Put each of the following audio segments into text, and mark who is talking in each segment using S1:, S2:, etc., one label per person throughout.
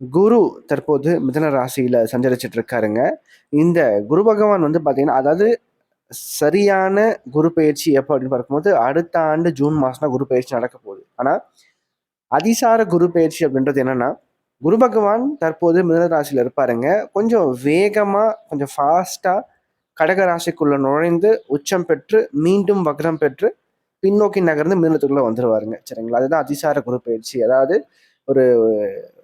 S1: குரு தற்போது மிதன ராசியில சஞ்சரிச்சிட்டு இருக்காருங்க இந்த குரு பகவான் வந்து பார்த்தீங்கன்னா அதாவது சரியான குரு பயிற்சி எப்போ அப்படின்னு பார்க்கும்போது அடுத்த ஆண்டு ஜூன் மாசம் குரு பயிற்சி நடக்க போகுது. ஆனால் அதிசார குரு பயிற்சி அப்படின்றது என்னன்னா குரு பகவான் தற்போது மிதன ராசியில இருப்பாருங்க. கொஞ்சம் வேகமா கொஞ்சம் ஃபாஸ்டா கடக ராசிக்குள்ள நுழைந்து உச்சம் பெற்று மீண்டும் வக்ரம் பெற்று பின்னோக்கி நகர்ந்து மிதனத்துக்குள்ள வந்துருவாருங்க. சரிங்களா? அதுதான் அதிசார குரு பயிற்சி. அதாவது ஒரு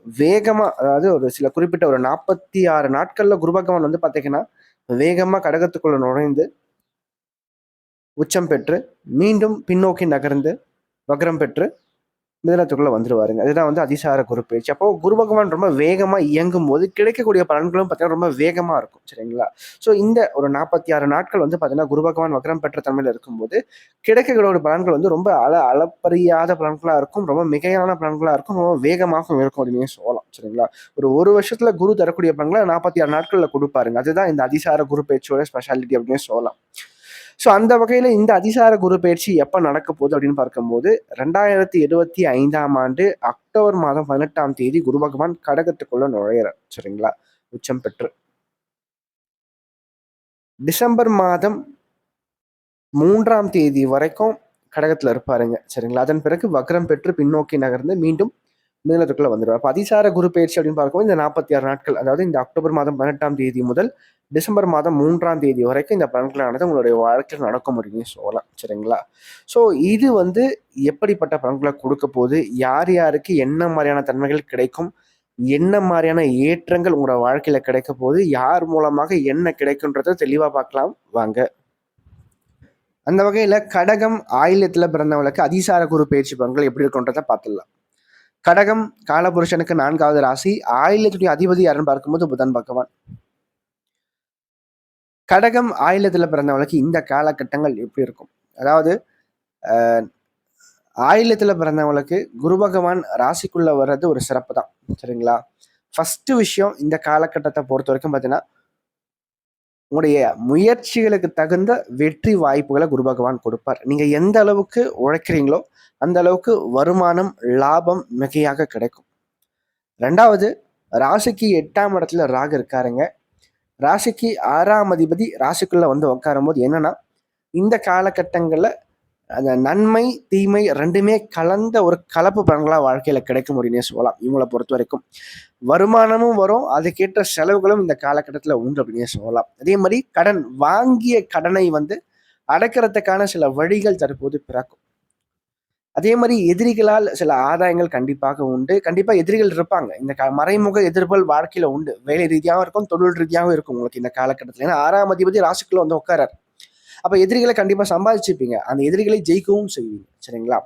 S1: வேகமா அதாவது ஒரு சில குறிப்பிட்ட ஒரு நாற்பத்தி ஆறு நாட்கள்ல குருபகவான் வந்து பாத்தீங்கன்னா வேகமா கடகத்துக்குள்ள நுழைந்து உச்சம் பெற்று மீண்டும் பின்னோக்கி நகர்ந்து வக்ரம் பெற்று மிதனத்துக்குள்ளே வந்துடுவாருங்க அதுதான் வந்து அதிசார குரு பயிற்சி. அப்போ குரு பகவான் ரொம்ப வேகமாக இயங்கும் போது கிடைக்கக்கூடிய பலன்களும் பார்த்தீங்கன்னா ரொம்ப வேகமாக இருக்கும். சரிங்களா? ஸோ இந்த ஒரு நாற்பத்தி ஆறு நாட்கள் வந்து பார்த்தீங்கன்னா குரு பகவான் வக்ரம் பெற்ற தன்மையில் இருக்கும்போது கிடைக்கக்கூடிய பலன்கள் வந்து ரொம்ப அள அளப்பறியாத பலன்களாக இருக்கும். ரொம்ப மிகையான பலன்களாக இருக்கும். ரொம்ப வேகமாகவும் இருக்கும் அப்படின்னு சொல்லலாம். சரிங்களா? ஒரு ஒரு வருஷத்தில் குரு தரக்கூடிய பலன்களை நாற்பத்தி ஆறு நாட்களில் கொடுப்பாருங்க. அதுதான் இந்த அதிசார குரு பேச்சோட ஸ்பெஷாலிட்டி அப்படின்னு சொல்லலாம். ஸோ அந்த வகையில் இந்த அதிசார குரு பயிற்சி எப்போ நடக்க போகுது அப்படின்னு பார்க்கும்போது ரெண்டாயிரத்தி இருபத்தி ஐந்தாம் ஆண்டு அக்டோபர் மாதம் பதினெட்டாம் தேதி குரு பகவான் கடகத்துக்குள்ள நுழையிறார் சரிங்களா? உச்சம் பெற்று. டிசம்பர் மாதம் மூன்றாம் தேதி வரைக்கும் கடகத்தில் இருப்பாருங்க சரிங்களா? அதன் பிறகு வக்ரம் பெற்று பின்னோக்கி நகர்ந்து மீண்டும் மிதனத்துக்குள்ள வந்துடுவார். அப்போ அதிசார குரு பயிற்சி அப்படின்னு பார்க்கும்போது இந்த நாற்பத்தி ஆறு நாட்கள் அதாவது இந்த அக்டோபர் மாதம் பதினெட்டாம் தேதி முதல் டிசம்பர் மாதம் மூன்றாம் தேதி வரைக்கும் இந்த பலன்களானது உங்களுடைய வாழ்க்கையில் நடக்க முடியும்னு சொல்லலாம். சரிங்களா? ஸோ இது வந்து எப்படிப்பட்ட பலன்களை கொடுக்க போகுது? யார் யாருக்கு என்ன மாதிரியான தன்மைகள் கிடைக்கும்? என்ன மாதிரியான ஏற்றங்கள் உங்களோட வாழ்க்கையில கிடைக்க போது யார் மூலமாக என்ன கிடைக்குன்றதை தெளிவாக பார்க்கலாம். வாங்க. அந்த வகையில் கடகம் ஆயிலத்தில் பிறந்தவங்களுக்கு அதிசார குரு பயிற்சி பலன்கள் எப்படி இருக்குன்றதை பார்த்துடலாம். கடகம் காலபுருஷனுக்கு நான்காவது ராசி ஆயிலத்துடைய அதிபதி யாருன்னு பார்க்கும்போது புதன் பகவான். கடகம் ஆயிலத்தில் பிறந்தவங்களுக்கு இந்த காலகட்டங்கள் எப்படி இருக்கும்? அதாவது ஆயிலத்தில் பிறந்தவங்களுக்கு குரு பகவான் ராசிக்குள்ள வர்றது ஒரு சிறப்பு தான் சரிங்களா? ஃபர்ஸ்ட் விஷயம் இந்த காலகட்டத்தை பொறுத்த வரைக்கும் பார்த்தீங்கன்னா உங்களுடைய முயற்சிகளுக்கு தகுந்த வெற்றி வாய்ப்புகளை குரு பகவான் கொடுப்பார். நீங்கள் எந்த அளவுக்கு உழைக்கிறீங்களோ அந்த அளவுக்கு வருமானம் லாபம் மிகையாக கிடைக்கும். ரெண்டாவது ராசிக்கு எட்டாம் இடத்துல ராகு இருக்காருங்க. ராசிக்கு ஆறாம் அதிபதி ராசிக்குள்ளே வந்து உட்காரும் போது என்னன்னா இந்த காலகட்டங்களில் அந்த நன்மை தீமை ரெண்டுமே கலந்த ஒரு கலப்பு பலன்களாக வாழ்க்கையில் கிடைக்க முடியும்னே சொல்லலாம். இவங்களை பொறுத்த வரைக்கும் வருமானமும் வரும் அதுக்கேற்ற செலவுகளும் இந்த காலகட்டத்தில் உண்டு அப்படின்னே சொல்லலாம். அதே மாதிரி கடன் வாங்கிய கடனை வந்து அடைக்கிறதுக்கான சில வழிகள் தற்போது பிறக்கும். அதே மாதிரி எதிரிகளால் சில ஆதாயங்கள் கண்டிப்பாக உண்டு. கண்டிப்பாக எதிரிகள் இருப்பாங்க. இந்த க மறைமுக எதிர்ப்புகள் வாழ்க்கையில் உண்டு. வேலை ரீதியாகவும் இருக்கும் தொழில் ரீதியாகவும் இருக்கும் உங்களுக்கு இந்த காலகட்டத்தில். ஏன்னா ஆறாம் அதிபதி ராசிக்குள்ள வந்து உட்காரார் அப்போ எதிரிகளை கண்டிப்பாக சம்பாதிச்சுப்பீங்க அந்த எதிரிகளை ஜெயிக்கவும் செய்வீங்க. சரிங்களா?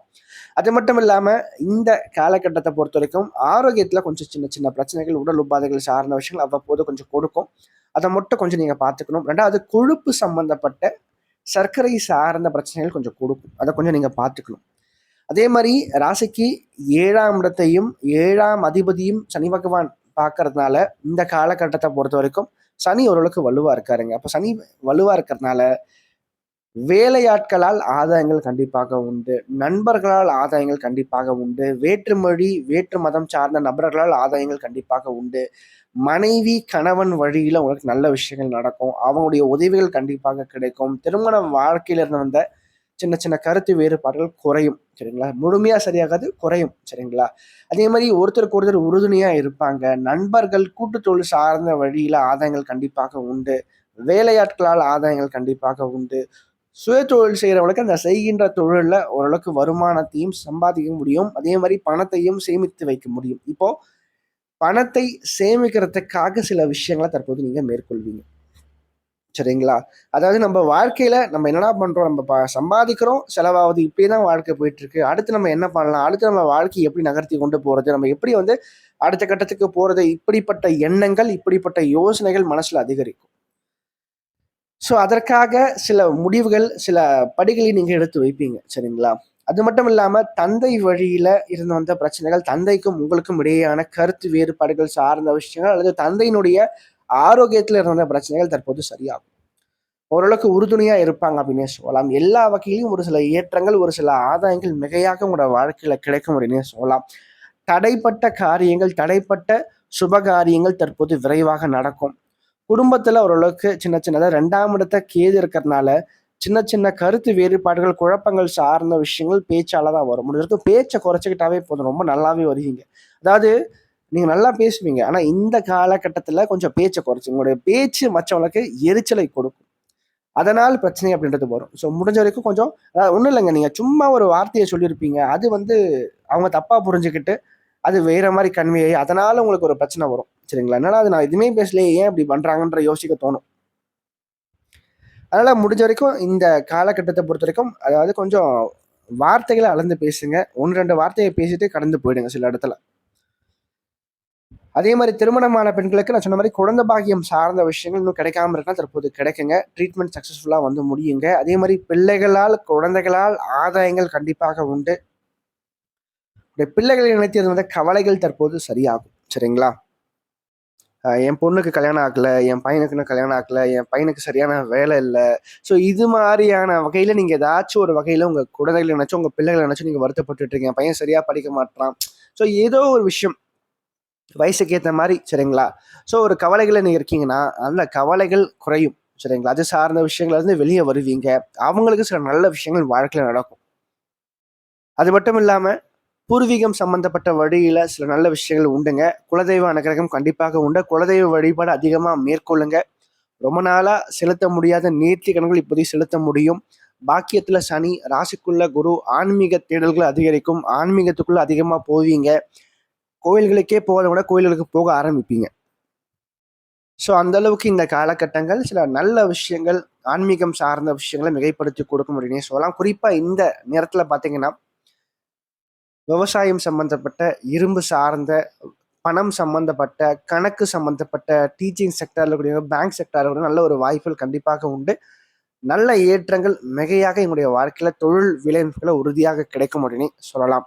S1: அது மட்டும் இல்லாமல் இந்த காலகட்டத்தை பொறுத்த வரைக்கும் ஆரோக்கியத்தில் கொஞ்சம் சின்ன சின்ன பிரச்சனைகள் உடல் உபாதைகள் சார்ந்த விஷயங்கள் அவ்வப்போது கொஞ்சம் கொடுக்கும். அதை மட்டும் கொஞ்சம் நீங்கள் பார்த்துக்கணும். ரெண்டாவது கொழுப்பு சம்மந்தப்பட்ட சர்க்கரை சார்ந்த பிரச்சனைகள் கொஞ்சம் கொடுக்கும். அதை கொஞ்சம் நீங்கள் பார்த்துக்கணும். அதே மாதிரி ராசிக்கு ஏழாம் இடத்தையும் ஏழாம் அதிபதியும் சனி பகவான் பார்க்கறதுனால இந்த காலகட்டத்தை பொறுத்த வரைக்கும் சனி ஓரளவுக்கு வலுவாக இருக்காருங்க. அப்போ சனி வலுவாக இருக்கிறதுனால வேலையாட்களால் ஆதாயங்கள் கண்டிப்பாக உண்டு. நண்பர்களால் ஆதாயங்கள் கண்டிப்பாக உண்டு. வேற்றுமொழி வேற்று மதம் சார்ந்த நபர்களால் ஆதாயங்கள் கண்டிப்பாக உண்டு. மனைவி கணவன் வழியில் உங்களுக்கு நல்ல விஷயங்கள் நடக்கும். அவங்களுடைய உதவிகள் கண்டிப்பாக கிடைக்கும். திருமண வாழ்க்கையிலிருந்து வந்த சின்ன சின்ன கருத்து வேறுபாடுகள் குறையும். சரிங்களா? முழுமையாக சரியாகாது குறையும். சரிங்களா? அதே மாதிரி ஒருத்தருக்கு ஒருத்தர் உறுதுணையாக இருப்பாங்க. நண்பர்கள் கூட்டு தொழில் சார்ந்த வழியில் ஆதாயங்கள் கண்டிப்பாக உண்டு. வேலையாட்களால் ஆதாயங்கள் கண்டிப்பாக உண்டு. சுய தொழில் செய்கிறவங்களுக்கு அந்த செய்கின்ற தொழிலில் ஓரளவுக்கு வருமானத்தையும் சம்பாதிக்க முடியும். அதே மாதிரி பணத்தையும் சேமித்து வைக்க முடியும். இப்போ பணத்தை சேமிக்கிறதுக்காக சில விஷயங்களை தற்போது நீங்கள் மேற்கொள்வீங்க. சரிங்களா? அதாவது நம்ம வாழ்க்கையில நம்ம என்னடா பண்றோம்? நம்ம ப- சம்பாதிக்கிறோம் செலவாகுது இப்படி தான் வாழ்க்கை போயிட்டு இருக்கு அடுத்து நம்ம என்ன பண்ணலாம்? அடுத்து நம்ம வாழ்க்கையை எப்படி நகர்த்தி கொண்டு போறது? நம்ம எப்படி வந்து அடுத்த கட்டத்துக்கு போறது? இப்படிப்பட்ட எண்ணங்கள் இப்படிப்பட்ட யோசனைகள் மனசுல அதிகரிக்கும். ஸோ அதற்காக சில முடிவுகள் சில படிகளை நீங்கள் எடுத்து வைப்பீங்க சரிங்களா? அது மட்டும் இல்லாமல் தந்தை வழியில் இருந்து வந்த பிரச்சனைகள் தந்தைக்கும் உங்களுக்கும் இடையேயான கருத்து வேறுபாடுகள் சார்ந்த விஷயங்கள் அல்லது தந்தையினுடைய ஆரோக்கியத்தில் இருந்த பிரச்சனைகள் தற்போது சரியாகும். ஓரளவுக்கு உறுதுணையாக இருப்பாங்க அப்படின்னே சொல்லலாம். எல்லா வகையிலும் ஒரு சில ஏற்றங்கள் ஒரு சில ஆதாயங்கள் மிகையாக உங்களோட வாழ்க்கையில் கிடைக்கும் அப்படின்னே சொல்லலாம். தடைப்பட்ட காரியங்கள் தடைப்பட்ட சுப காரியங்கள் தற்போது விரைவாக நடக்கும். குடும்பத்தில் ஓரளவுக்கு சின்ன சின்னதாக ரெண்டாம் இடத்த கேது இருக்கிறதுனால சின்ன சின்ன கருத்து வேறுபாடுகள் குழப்பங்கள் சார்ந்த விஷயங்கள் பேச்சால தான் வரும். முடிஞ்ச வரைக்கும் பேச்சை குறைச்சிக்கிட்டாவே போதும். ரொம்ப நல்லாவே வருவீங்க. அதாவது நீங்கள் நல்லா பேசுவீங்க. ஆனால் இந்த காலகட்டத்தில் கொஞ்சம் பேச்சை குறைச்சி உங்களுடைய பேச்சு மற்றவங்களுக்கு எரிச்சலை கொடுக்கும். அதனால் பிரச்சனை அப்படின்றது வரும். ஸோ முடிஞ்ச வரைக்கும் கொஞ்சம் ஒன்றும் இல்லைங்க. நீங்கள் சும்மா ஒரு வார்த்தையை சொல்லியிருப்பீங்க. அது வந்து அவங்க தப்பாக புரிஞ்சுக்கிட்டு அது வேற மாதிரி கன்வே ஆகி அதனால உங்களுக்கு ஒரு பிரச்சனை வரும். சரிங்களா? என்னடா அது நான் எதுவுமே பேசலையே ஏன் இப்படி பண்றாங்கன்ற யோசிக்க தோணும். அதனால முடிஞ்ச வரைக்கும் இந்த காலகட்டத்தை பொறுத்த வரைக்கும் அதாவது கொஞ்சம் வார்த்தைகளை அளந்து பேசுங்க. ஒன்று ரெண்டு வார்த்தையை பேசிட்டு கடந்து போயிடுங்க சில இடத்துல. அதே மாதிரி திருமணமான பெண்களுக்கு நான் சொன்ன மாதிரி குழந்த பாக்கியம் சார்ந்த விஷயங்கள் இன்னும் கிடைக்காம இருக்கா தற்போது கிடைக்குங்க. ட்ரீட்மெண்ட் சக்ஸஸ்ஃபுல்லாக வந்து முடியுங்க. அதே மாதிரி பிள்ளைகளால் குழந்தைகளால் ஆதாயங்கள் கண்டிப்பாக உண்டு. உடைய பிள்ளைகளை அது வந்து கவலைகள் தற்போது சரியாகும். சரிங்களா? என் பொண்ணுக்கு கல்யாணம் ஆகலை என் பையனுக்கு இன்னும் கல்யாணம் ஆகலை என் பையனுக்கு சரியான வேலை இல்லை. ஸோ இது மாதிரியான வகையில் நீங்கள் ஏதாச்சும் ஒரு வகையில் உங்கள் குழந்தைகளை நினைச்சும் உங்கள் பிள்ளைகளை நினைச்சும் நீங்கள் வருத்தப்பட்டுட்டு இருக்கீங்க. பையன் சரியாக படிக்க மாட்டான் ஸோ ஏதோ ஒரு விஷயம் வயசுக்கு ஏற்ற மாதிரி சரிங்களா? ஸோ ஒரு கவலைகளை நீங்கள் இருக்கீங்கன்னா அந்த கவலைகள் குறையும் சரிங்களா? அது சார்ந்த விஷயங்கள்ல இருந்து வெளியே வருவீங்க. அவங்களுக்கு சில நல்ல விஷயங்கள் வாழ்க்கையில் நடக்கும். அது மட்டும் இல்லாமல் பூர்வீகம் சம்பந்தப்பட்ட வழியில் சில நல்ல விஷயங்கள் உண்டுங்க. குலதெய்வ அனுகிரகம் கண்டிப்பாக உண்டு. குலதெய்வ வழிபாடு அதிகமாக மேற்கொள்ளுங்க. ரொம்ப நாளாக செலுத்த முடியாத நேர்த்தி கணக்குகள் இப்போதைக்கு செலுத்த முடியும். பாக்கியத்தில் சனி ராசிக்குள்ள குரு ஆன்மீக தேடல்கள் அதிகரிக்கும். ஆன்மீகத்துக்குள்ள அதிகமாக போவீங்க. கோயில்களுக்கே போகாத விட கோயில்களுக்கு போக ஆரம்பிப்பீங்க. ஸோ அந்த அளவுக்கு இந்த காலகட்டங்கள் சில நல்ல விஷயங்கள் ஆன்மீகம் சார்ந்த விஷயங்களை மிகைப்படுத்தி கொடுக்க முடியும்னே சொல்லலாம். குறிப்பாக இந்த நேரத்தில் பார்த்தீங்கன்னா விவசாயம் சம்மந்தப்பட்ட இரும்பு சார்ந்த பணம் சம்மந்தப்பட்ட கணக்கு சம்மந்தப்பட்ட டீச்சிங் செக்டரில் கூடிய பேங்க் செக்டரில் கூட நல்ல ஒரு வாய்ப்புகள் கண்டிப்பாக உண்டு. நல்ல ஏற்றங்கள் மிகையாக எங்களுடைய வாழ்க்கையில் தொழில் விளைவுகளை உறுதியாக கிடைக்கும் அப்படின்னு சொல்லலாம்.